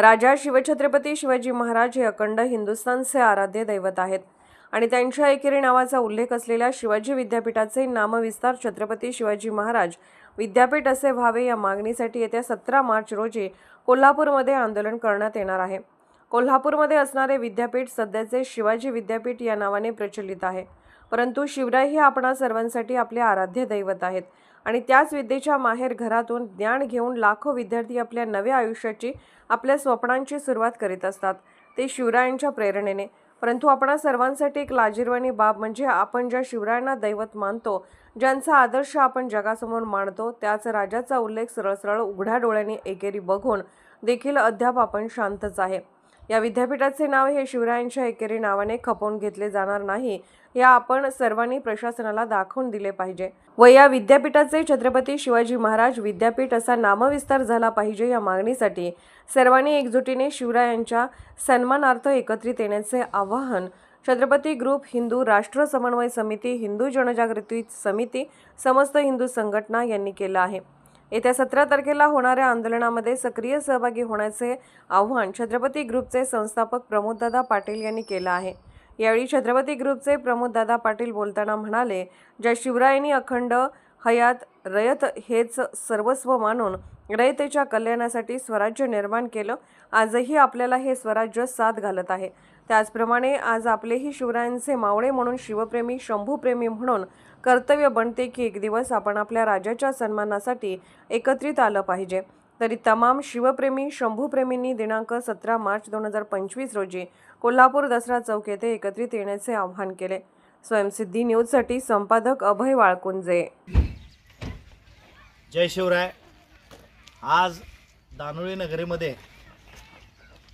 राजा शिवछत्रपती शिवाजी महाराज हे अखंड हिंदुस्थानचे आराध्य दैवत आहेत. आणि त्यांच्या एकेरी नावाचा उल्लेख असलेल्या शिवाजी विद्यापीठाचे नामविस्तार छत्रपती शिवाजी महाराज विद्यापीठ असे व्हावे या मागणीसाठी येत्या सतरा मार्च रोजी कोल्हापूरमध्ये आंदोलन करण्यात येणार आहे. कोल्हापूरमध्ये असणारे विद्यापीठ सध्याचे शिवाजी विद्यापीठ या नावाने प्रचलित आहे. परंतु शिवराय हे आपणा सर्वांसाठी आपले आराध्य दैवत आहेत. आणि त्याच विद्येच्या माहेर घरातून ज्ञान घेऊन लाखो विद्यार्थी आपल्या नव्या आयुष्याची आपल्या स्वप्नांची सुरुवात करीत असतात. ते शिवरायांच्या प्रेरणेने. परंतु आपणा सर्वांसाठी एक लाजीरवाणी बाब म्हणजे आपण ज्या शिवरायांना दैवत मानतो ज्यांचा आदर्श आपण जगासमोर मांडतो त्याच राजाचा उल्लेख सरळ सरळ उघड्या डोळ्यांनी एकेरी बघून देखील अद्याप आपण शांतच आहे. या विद्यापीठाचे नाव हे शिवरायांच्या एकेरी नावाने खपवून घेतले जाणार नाही या आपण सर्वांनी प्रशासनाला दाखवून दिले पाहिजे. व या विद्यापीठाचे छत्रपती शिवाजी महाराज विद्यापीठ असा नामविस्तार झाला पाहिजे या मागणीसाठी सर्वांनी एकजुटीने शिवरायांच्या सन्मानार्थ एकत्रित येण्याचे आवाहन छत्रपती ग्रुप हिंदू राष्ट्र समन्वय समिती हिंदू जनजागृती समिती समस्त हिंदू संघटना यांनी केलं आहे. येत्या सतरा तारखेला होणाऱ्या आंदोलनामध्ये सक्रिय सहभागी होण्याचे आव्हान छत्रपती ग्रुपचे संस्थापक प्रमोददादा पाटील यांनी केलं आहे. यावेळी छत्रपती ग्रुपचे प्रमोददादा पाटील बोलताना म्हणाले ज्या शिवरायांनी अखंड हयात रयत हेच सर्वस्व मानून रयतेच्या कल्याणासाठी स्वराज्य निर्माण केलं आजही आपल्याला हे स्वराज्य साथ घालत आहे. त्याचप्रमाणे आज आपलेही शिवरायांचे मावळे म्हणून शिवप्रेमी शंभूप्रेमी म्हणून कर्तव्य बनते की एक दिवस आपण आपल्या राजाच्या सन्मानासाठी एकत्रित आलं पाहिजे. तरी तमाम शिवप्रेमी शंभूप्रेमींनी दिनांक सतरा मार्च दोन हजार पंचवीस रोजी कोल्हापूर दसरा चौक येथे एकत्रित येण्याचे आवाहन केले. स्वयंसिद्धी न्यूजसाठी संपादक अभय वाळकुंजे. जय शिवराय. आज दानोळी नगरीमध्ये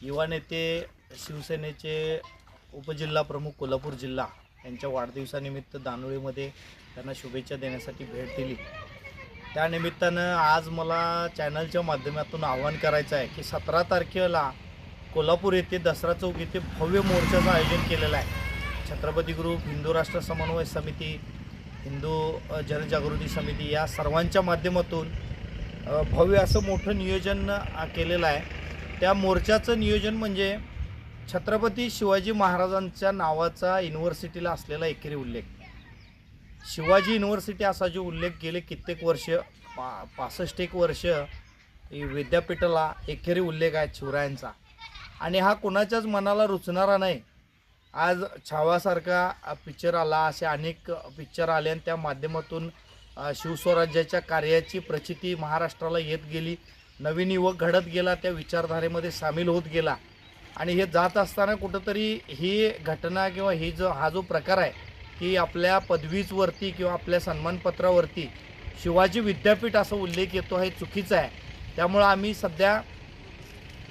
युवा नेते शिवसेनेचे उपजिल्हा प्रमुख कोल्हापूर जिल्हा यांच्या वाढदिवसानिमित्त दानोळीमध्ये त्यांना शुभेच्छा देण्यासाठी भेट दिली. त्यानिमित्तानं आज मला चॅनलच्या माध्यमातून आवाहन करायचं आहे की सतरा तारखेला कोल्हापूर येथे दसरा चौक येथे भव्य मोर्चाचं आयोजन केलेलं आहे. छत्रपती ग्रुप हिंदू राष्ट्र समन्वय समिती हिंदू जनजागृती समिती या सर्वांच्या माध्यमातून भव्य असं मोठं नियोजन केलेलं आहे. त्या मोर्चाचं नियोजन म्हणजे छत्रपती शिवाजी महाराजांच्या नावाचा युनिव्हर्सिटीला असलेला एकेरी उल्लेख शिवाजी युनिव्हर्सिटी असा जो उल्लेख गेले कित्येक वर्ष पा पासष्ट एक वर्ष विद्यापीठाला एकेरी उल्लेख आहे शिवरायांचा. आणि हा कोणाच्याच मनाला रुचणारा नाही. आज छावासारखा पिक्चर आला असे अनेक पिक्चर आले आणि त्या माध्यमातून शिवस्वराज्याच्या कार्याची प्रचिती महाराष्ट्राला येत गेली. नवीन युवक घडत गेला त्या विचारधारेमध्ये सामील होत गेला. आणि हे जात असताना कुठंतरी ही घटना किंवा ही जो हा जो प्रकार आहे की आपल्या पदवीचवरती किंवा आपल्या सन्मानपत्रावरती शिवाजी विद्यापीठ असा उल्लेख येतो हे चुकीचं आहे. त्यामुळं आम्ही सध्या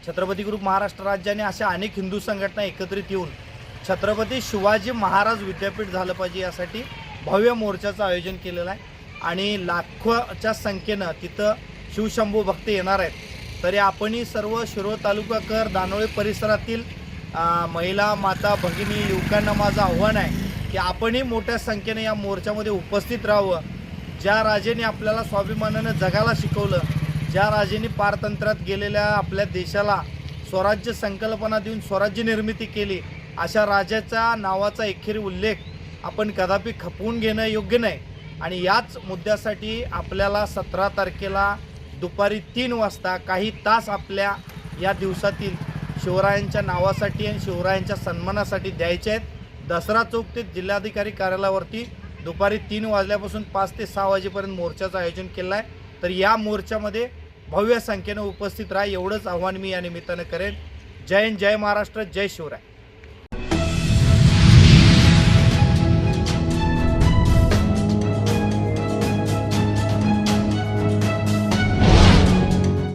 छत्रपती ग्रुप महाराष्ट्र राज्याने अशा अनेक हिंदू संघटना एकत्रित येऊन छत्रपती शिवाजी महाराज विद्यापीठ झालं पाहिजे यासाठी भव्य मोर्चाचं आयोजन केलेलं आहे. आणि लाखोच्या संख्येनं तिथं शिवशंभू भक्त येणार आहेत. तरी आपणही सर्व शिरोळ तालुकाकर दानोळे परिसरातील महिला माता भगिनी युवकांना माझं आव्हान आहे की आपणही मोठ्या संख्येने या मोर्चामध्ये उपस्थित राहावं. ज्या राजेने आपल्याला स्वाभिमानानं जगाला शिकवलं ज्या राजेने पारतंत्र्यात गेलेल्या आपल्या देशाला स्वराज्य संकल्पना देऊन स्वराज्य निर्मिती केली अशा राजाच्या नावाचा एकेरी उल्लेख आपण कदापि खपवून घेणं योग्य नाही. आणि याच मुद्द्यासाठी आपल्याला सतरा तारखेला दुपारी तीन वाजता काही तास आपल्या या दिवसातील शिवरायांच्या नावासाठी आणि शिवरायांच्या सन्मानासाठी द्यायचे आहेत. दसरा चौक ते जिल्हाधिकारी कार्यालयावरती दुपारी तीन वाजल्यापासून पाच ते सहा वाजेपर्यंत मोर्चाचं आयोजन केलं आहे. तर या मोर्चामध्ये भव्य संख्येनं उपस्थित राहा. एवढंच आव्हान मी या निमित्तानं करेन. जय हिंद जय महाराष्ट्र जय शिवराय.